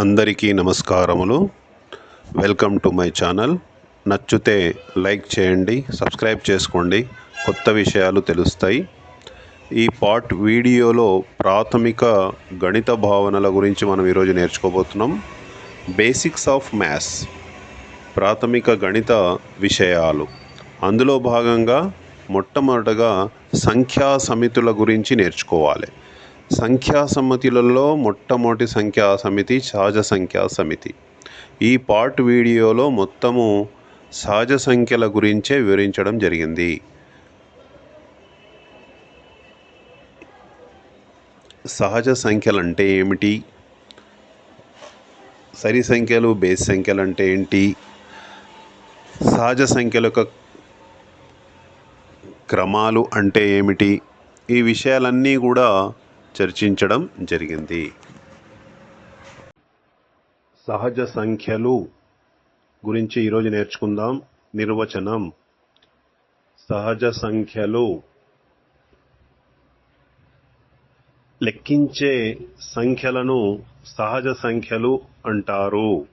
అందరికీ నమస్కారములు. Welcome to my channel నచ్చితే లైక్ చేయండి సబ్స్క్రైబ్ చేసుకోండి. కొత్త విషయాలు తెలుస్తాయి. ఈ పార్ట్ వీడియోలో ప్రాథమిక గణిత భావనల గురించి మనం ఈరోజు నేర్చుకోబోతున్నాం. బేసిక్స్ ఆఫ్ మ్యాథ్స్ ప్రాథమిక గణిత విషయాలు. అందులో భాగంగా మొట్టమొదటగా సంఖ్యా సమితుల గురించి నేర్చుకోవాలి. సంఖ్యా సమితులలో మొట్టమొదటి సంఖ్యా సమితి సహజ సంఖ్యా సమితి ఈ పార్ట్ వీడియోలో మొత్తము సహజ సంఖ్యల గురించే వివరించడం జరిగింది. సహజ సంఖ్యలు అంటే ఏమిటి? సరి సంఖ్యలు బేస్ సంఖ్యలు అంటే ఏంటి? సహజ సంఖ్యల యొక్క క్రమాలు అంటే ఏమిటి? ఈ విషయాలన్నీ కూడా చర్చించడం జరిగింది. సహజ సంఖ్యలు గురించి ఈరోజు నేర్చుకుందాం. నిర్వచనం. సహజ సంఖ్యలు లెక్కించే సంఖ్యలను సహజ సంఖ్యలు అంటారు.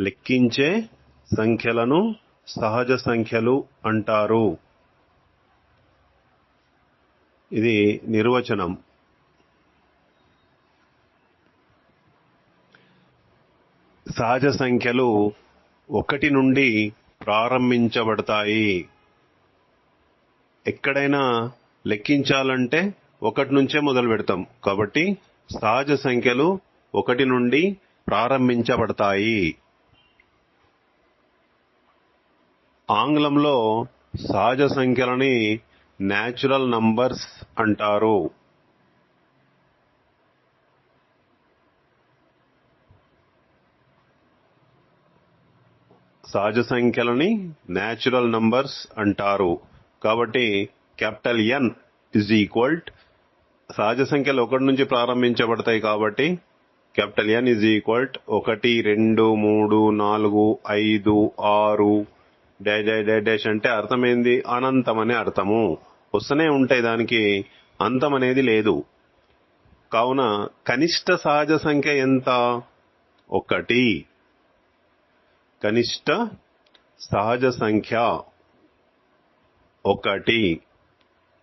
లెక్కించే సంఖ్యలను సహజ సంఖ్యలు అంటారు. ఇది నిర్వచనం. సహజ సంఖ్యలు ఒకటి నుండి ప్రారంభించబడతాయి. ఎక్కడైనా లెక్కించాలంటే ఒకటి నుంచే మొదలు పెడతాం. కాబట్టి సహజ సంఖ్యలు ఒకటి నుండి ప్రారంభించబడతాయి. ఆంగ్లంలో సహజ సంఖ్యలని న్యాచురల్ నంబర్స్ అంటారు. సహజ సంఖ్యలని న్యాచురల్ నంబర్స్ అంటారు. కాబట్టి క్యాపిటల్ ఎన్ ఇజ్ ఈక్వల్ సహజ సంఖ్యలు ఒకటి నుంచి ప్రారంభించబడతాయి కాబట్టి క్యాపిటల్ ఎన్ ఇజ్ ఈక్వల్ ఒకటి రెండు మూడు నాలుగు ఐదు ఆరు డాష్ డాష్ డాష్ డాష్ అంటే అర్థమైంది అనంతం అనే అర్థము. వస్తూనే ఉంటాయి దానికి. అంతం అనేది లేదు. కావున కనిష్ట సహజ సంఖ్య ఎంత? ఒకటి. కనిష్ట సహజ సంఖ్య ఒకటి.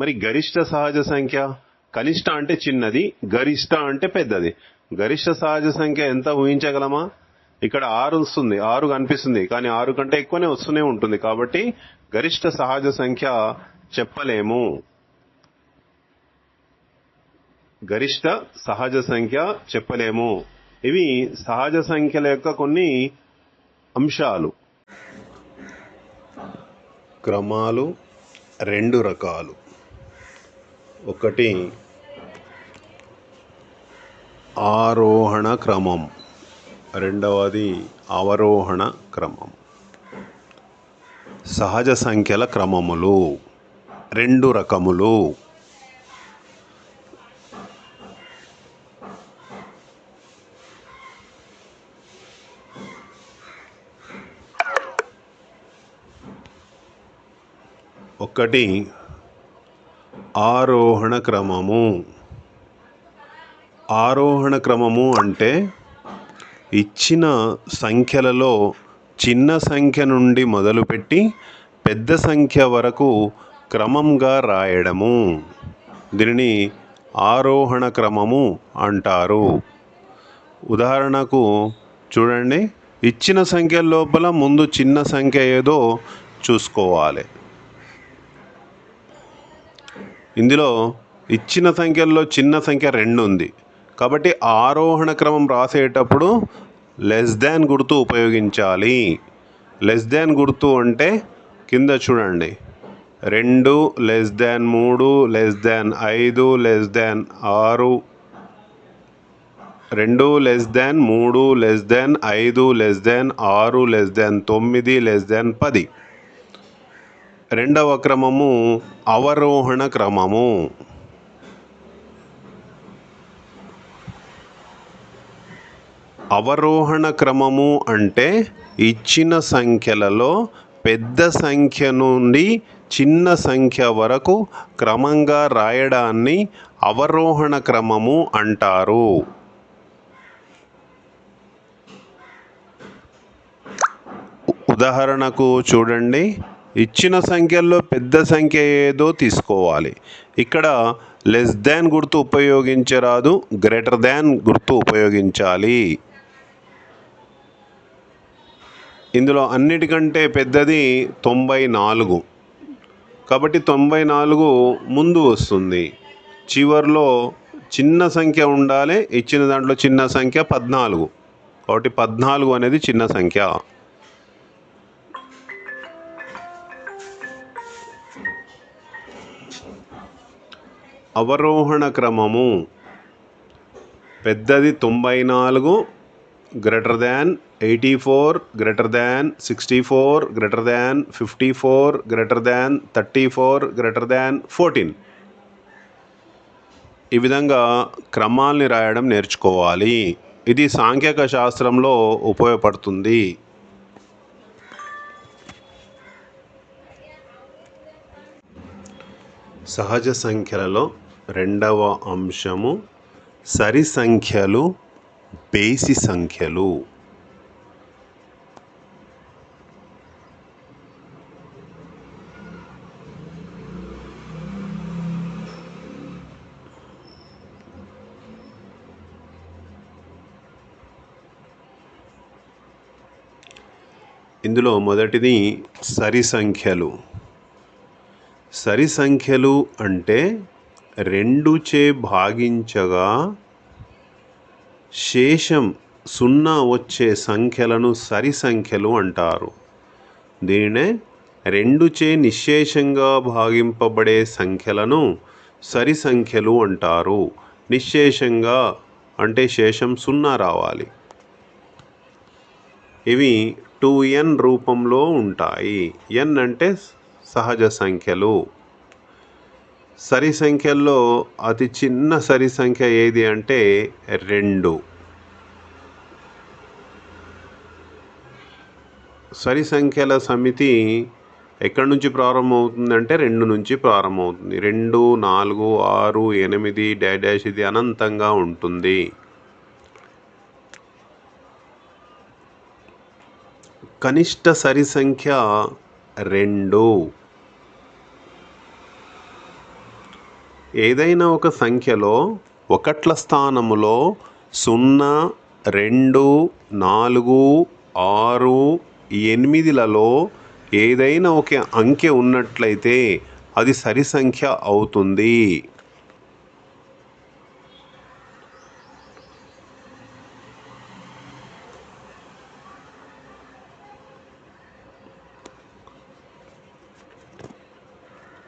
మరి గరిష్ట సహజ సంఖ్య? కనిష్ట అంటే చిన్నది గరిష్ట అంటే పెద్దది. గరిష్ట సహజ సంఖ్య ఎంత ఊహించగలమా? ఇక్కడ ఆరు వస్తుంది ఆరు కనిపిస్తుంది కానీ ఆరు కంటే ఎక్కువనే వస్తూనే ఉంటుంది. కాబట్టి గరిష్ట సహజ సంఖ్య చెప్పలేము. గరిష్ట సహజ సంఖ్య చెప్పలేము. ఇవి సహజ సంఖ్యల యొక్క కొన్ని అంశాలు. క్రమాలు రెండు రకాలు. ఒకటి ఆరోహణ క్రమం. రెండవది అవరోహణ క్రమం. సహజ సంఖ్యల క్రమములు. రెండు రకములు. ఒకటి ఆరోహణ క్రమము. ఆరోహణ క్రమము అంటే ఇచ్చిన సంఖ్యలలో చిన్న సంఖ్య నుండి మొదలుపెట్టి పెద్ద సంఖ్య వరకు క్రమంగా రాయడము. దీనిని ఆరోహణ క్రమము అంటారు. ఉదాహరణకు చూడండి ఇచ్చిన సంఖ్య లోపల ముందు చిన్న సంఖ్య ఏదో చూసుకోవాలి. ఇందులో ఇచ్చిన సంఖ్యల్లో చిన్న సంఖ్య రెండు ఉంది. కాబట్టి ఆరోహణ క్రమం రాసేటప్పుడు లెస్ దాన్ గుర్తు ఉపయోగించాలి లెస్ దాన్ గుర్తు అంటే కింద చూడండి రెండు లెస్ దాన్ మూడు లెస్ దాన్ ఐదు లెస్ దాన్ ఆరు రెండు లెస్ దాన్ మూడు లెస్ దాన్ ఐదు లెస్ దాన్ ఆరు లెస్ దాన్ తొమ్మిది లెస్ దాన్ పది రెండవ క్రమము అవరోహణ క్రమము అవరోహణ క్రమము అంటే ఇచ్చిన సంఖ్యలలో పెద్ద సంఖ్య నుండి చిన్న సంఖ్య వరకు క్రమంగా రాయడాన్ని అవరోహణ క్రమము అంటారు. ఉదాహరణకు చూడండి ఇచ్చిన సంఖ్యల్లో పెద్ద సంఖ్య ఏదో తీసుకోవాలి. ఇక్కడ లెస్ దాన్ గుర్తు ఉపయోగించరాదు గ్రేటర్ దాన్ గుర్తు ఉపయోగించాలి. ఇందులో అన్నిటికంటే పెద్దది తొంభై నాలుగు. కాబట్టి తొంభై నాలుగు ముందు వస్తుంది. చివరిలో చిన్న సంఖ్య ఉండాలి ఇచ్చిన దాంట్లో చిన్న సంఖ్య పద్నాలుగు. కాబట్టి పద్నాలుగు అనేది చిన్న సంఖ్య. అవరోహణ క్రమము. పెద్దది తొంభై నాలుగు greater than eighty four greater than sixty four greater than fifty four greater than thirty four greater than fourteen ఈ విధంగా క్రమాల్ని రాయడం నేర్చుకోవాలి. ఇది సాంఖ్యక శాస్త్రంలో ఉపయోగపడుతుంది. సహజ సంఖ్యలలో రెండవ అంశము సరి సంఖ్యలు బేసి సంఖ్యలు. ఇందులో మొదటిది సరి సంఖ్యలు. సరి సంఖ్యలు అంటే రెండు చే భాగించగా శేషం సున్నా వచ్చే సంఖ్యలను సరి సంఖ్యలు అంటారు. దీనినే రెండు చే నిశ్శేషంగా భాగింపబడే సంఖ్యలను సరి సంఖ్యలు అంటారు. నిశ్శేషంగా అంటే శేషం సున్నా రావాలి. ఇవి టూ ఎన్ రూపంలో ఉంటాయి. ఎన్ అంటే సహజ సంఖ్యలు. సరి సంఖ్యల్లో అతి చిన్న సరి సంఖ్య ఏది అంటే రెండు. సరి సంఖ్యల సమితి ఎక్కడి నుంచి ప్రారంభమవుతుంది అంటే రెండు నుంచి ప్రారంభమవుతుంది. రెండు నాలుగు ఆరు ఎనిమిది డాష్ ఇది అనంతంగా ఉంటుంది. కనిష్ట సరి సంఖ్య రెండు. ఏదైనా ఒక సంఖ్యలో ఒకట్ల స్థానములో సున్నా రెండు నాలుగు ఆరు ఎనిమిదిలలో ఏదైనా ఒక అంకె ఉన్నట్లయితే అది సరి సంఖ్య అవుతుంది.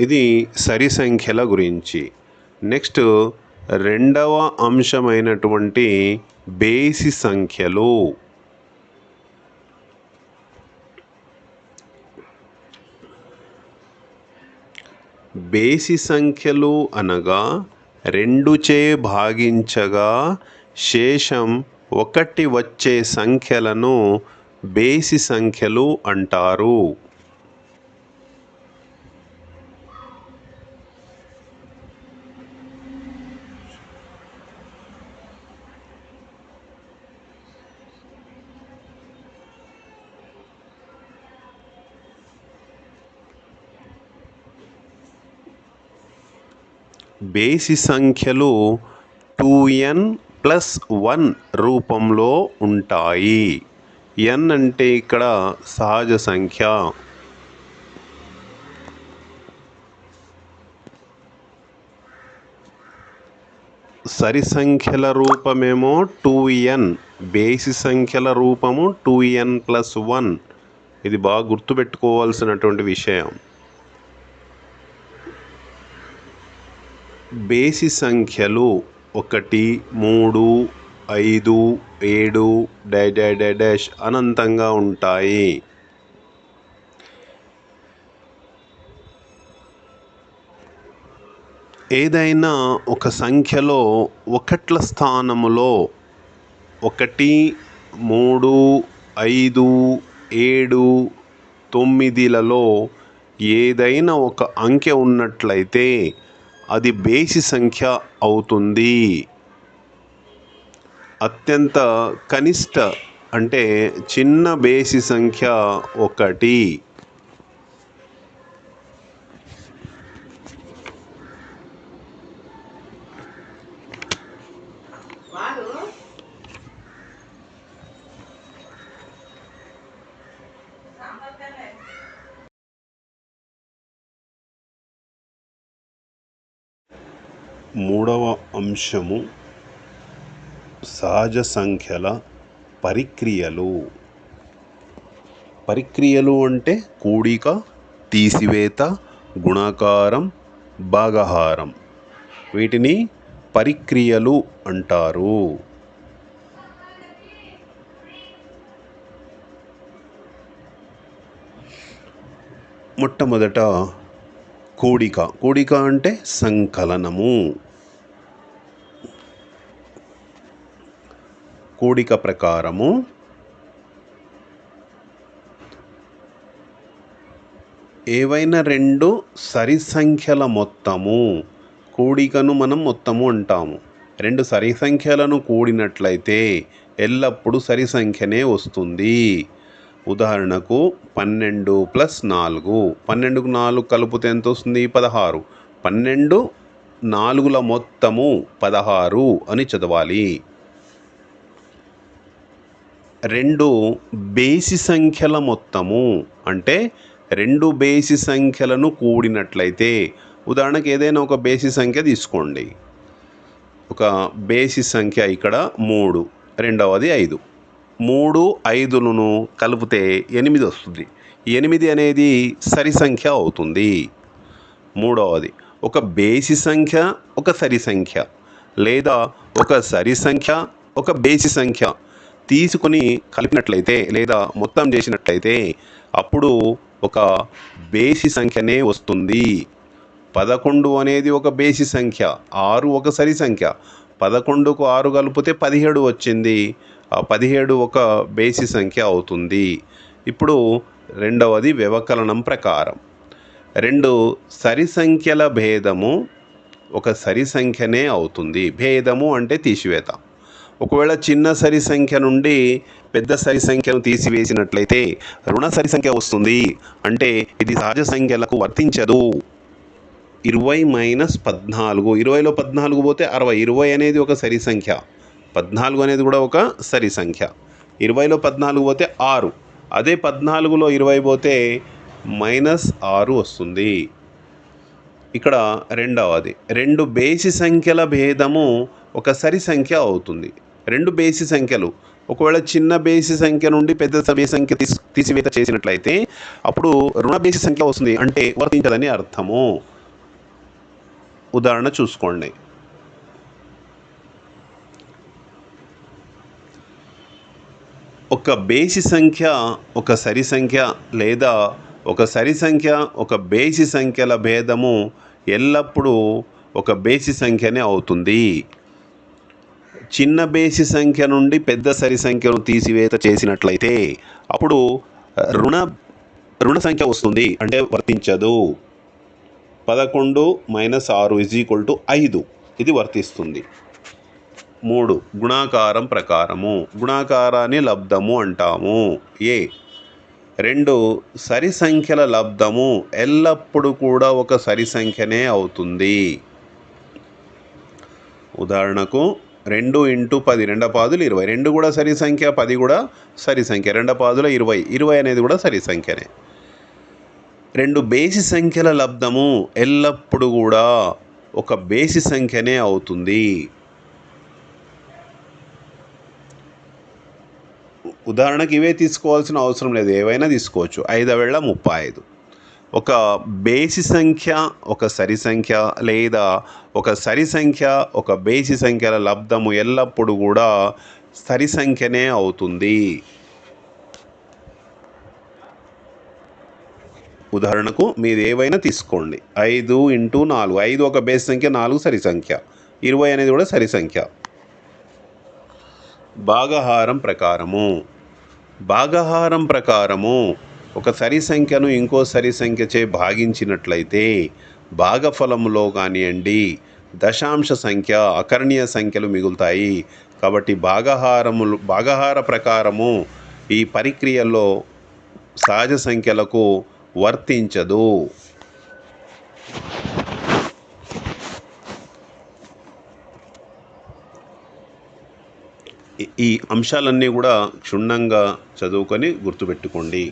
ఇది సరి సంఖ్యల గురించి. నెక్స్ట్ రెండవ అంశమైనటువంటి బేసి సంఖ్యలు. బేసి సంఖ్యలు అనగా రెండుచే భాగించగా శేషం ఒకటి వచ్చే సంఖ్యలను బేసి సంఖ్యలు అంటారు. బేసి సంఖ్యలు టూ ఎన్ ప్లస్ వన్ రూపంలో ఉంటాయి. ఎన్ అంటే ఇక్కడ సహజ సంఖ్య. సరి సంఖ్యల రూపమేమో టూ ఎన్ బేసి సంఖ్యల రూపము టూ ఎన్ ప్లస్ వన్. ఇది బాగా గుర్తుపెట్టుకోవాల్సినటువంటి విషయం. బేసి సంఖ్యలు ఒకటి మూడు ఐదు ఏడు డాష్ అనంతంగా ఉంటాయి. ఏదైనా ఒక సంఖ్యలో ఒకట్ల స్థానములో ఒకటి మూడు ఐదు ఏడు తొమ్మిదిలలో ఏదైనా ఒక అంకె ఉన్నట్లయితే అది బేసి సంఖ్య అవుతుంది. అత్యంత కనిష్ట అంటే చిన్న బేసి సంఖ్య ఒకటి. మూడవ అంశము సహజ సంఖ్యల పరిక్రియలు. పరిక్రియలు అంటే కూడిక తీసివేత గుణాకారం భాగహారం. వీటిని పరిక్రియలు అంటారు. మొట్టమొదట కూడిక. కూడిక అంటే సంకలనము. కూడిక ప్రకారము. ఏవైనా రెండు సరి సంఖ్యల మొత్తము. కూడికను మనం మొత్తము అంటాము. రెండు సరి సంఖ్యలను కూడినట్లయితే ఎల్లప్పుడూ సరి సంఖ్యనే వస్తుంది. ఉదాహరణకు పన్నెండు ప్లస్ నాలుగు. పన్నెండుకు నాలుగు కలిపితే ఎంత వస్తుంది పదహారు. పన్నెండు నాలుగుల మొత్తము పదహారు అని చదవాలి. రెండు బేసి సంఖ్యల మొత్తము అంటే రెండు బేసి సంఖ్యలను కూడినట్లయితే ఉదాహరణకు ఏదైనా ఒక బేసి సంఖ్య తీసుకోండి. ఒక బేసి సంఖ్య ఇక్కడ మూడు రెండవది ఐదు. మూడు ఐదులను కలిపితే ఎనిమిది వస్తుంది. ఎనిమిది అనేది సరి సంఖ్య అవుతుంది. మూడవది ఒక బేసి సంఖ్య ఒక సరి సంఖ్య లేదా ఒక సరి సంఖ్య ఒక బేసి సంఖ్య తీసుకొని కలిపినట్లయితే లేదా మొత్తం చేసినట్లయితే అప్పుడు ఒక బేసి సంఖ్యనే వస్తుంది. పదకొండు అనేది ఒక బేసి సంఖ్య ఆరు ఒక సరి సంఖ్య పదకొండుకు ఆరు కలిపితే పదిహేడు వచ్చింది. పదిహేడు ఒక బేసి సంఖ్య అవుతుంది. ఇప్పుడు రెండవది వ్యవకలనం ప్రకారం. రెండు సరి సంఖ్యల భేదము ఒక సరి సంఖ్యనే అవుతుంది. భేదము అంటే తీసివేత. ఒకవేళ చిన్న సరి సంఖ్య నుండి పెద్ద సరి సంఖ్యను తీసివేసినట్లయితే రుణ సరి సంఖ్య వస్తుంది. అంటే ఇది సహజ సంఖ్యలకు వర్తించదు. ఇరవై మైనస్ పద్నాలుగు. ఇరవైలో పద్నాలుగు పోతే అరవై. ఇరవై అనేది ఒక సరి సంఖ్య. పద్నాలుగు అనేది కూడా ఒక సరి సంఖ్య. ఇరవైలో పద్నాలుగు పోతే ఆరు. అదే పద్నాలుగులో ఇరవై పోతే మైనస్ ఆరు వస్తుంది. ఇక్కడ రెండవది. రెండు బేసి సంఖ్యల భేదము ఒక సరి సంఖ్య అవుతుంది. రెండు బేసి సంఖ్యలు. ఒకవేళ చిన్న బేసి సంఖ్య నుండి పెద్ద బేసి సంఖ్య తీసి తీసివేత చేసినట్లయితే అప్పుడు రుణ బేసి సంఖ్య వస్తుంది. అంటే వర్తించదని అర్థము. ఉదాహరణ చూసుకోండి. ఒక బేసి సంఖ్య ఒక సరి సంఖ్య లేదా ఒక సరి సంఖ్య ఒక బేసి సంఖ్యల భేదము ఎల్లప్పుడూ ఒక బేసి సంఖ్యనే అవుతుంది. చిన్న బేసి సంఖ్య నుండి పెద్ద సరి సంఖ్యను తీసివేత చేసినట్లయితే అప్పుడు రుణ రుణ సంఖ్య వస్తుంది అంటే వర్తించదు. పదకొండు మైనస్ ఆరు ఇజ్ ఈక్వల్ టు ఐదు. ఇది వర్తిస్తుంది. మూడు. గుణాకారం ప్రకారము. గుణాకారాన్ని లబ్ధము అంటాము. ఏ. రెండు. సరి సంఖ్యల లబ్ధము ఎల్లప్పుడూ కూడా ఒక సరి సంఖ్యనే అవుతుంది. ఉదాహరణకు రెండు ఇంటూ పది రెండ పాదులు ఇరవై. రెండు కూడా సరి సంఖ్య పది కూడా సరి సంఖ్య రెండ పాదుల ఇరవై. ఇరవై అనేది కూడా సరి సంఖ్యనే. రెండు బేసి సంఖ్యల లబ్ధము ఎల్లప్పుడూ కూడా ఒక బేసి సంఖ్యనే అవుతుంది. ఉదాహరణకి ఇవే తీసుకోవాల్సిన అవసరం లేదు ఏవైనా తీసుకోవచ్చు. ఐదవేళ ముప్పై ఐదు. ఒక బేసి సంఖ్య ఒక సరి సంఖ్య లేదా ఒక సరి సంఖ్య ఒక బేసి సంఖ్యల లబ్ధము ఎల్లప్పుడూ కూడా సరి సంఖ్యనే అవుతుంది. ఉదాహరణకు మీరు ఏవైనా తీసుకోండి. ఐదు ఇంటూ నాలుగు. ఐదు ఒక బేస్ సంఖ్య నాలుగు సరి సంఖ్య. ఇరవై అనేది కూడా సరి సంఖ్య. భాగహారం ప్రకారము. భాగహారం ప్రకారము ఒక సరి సంఖ్యను ఇంకో సరి సంఖ్యచే భాగించినట్లయితే భాగఫలములో కానివ్వండి దశాంశ సంఖ్య అకర్ణీయ సంఖ్యలు మిగులుతాయి. కాబట్టి భాగహారములు భాగహార ప్రకారము ఈ పరిక్రియలో సహజ సంఖ్యలకు వర్తించదు. ఈ- ఈ అంశాలన్నీ కూడా క్షుణ్ణంగా చదువుకొని గుర్తుపెట్టుకోండి.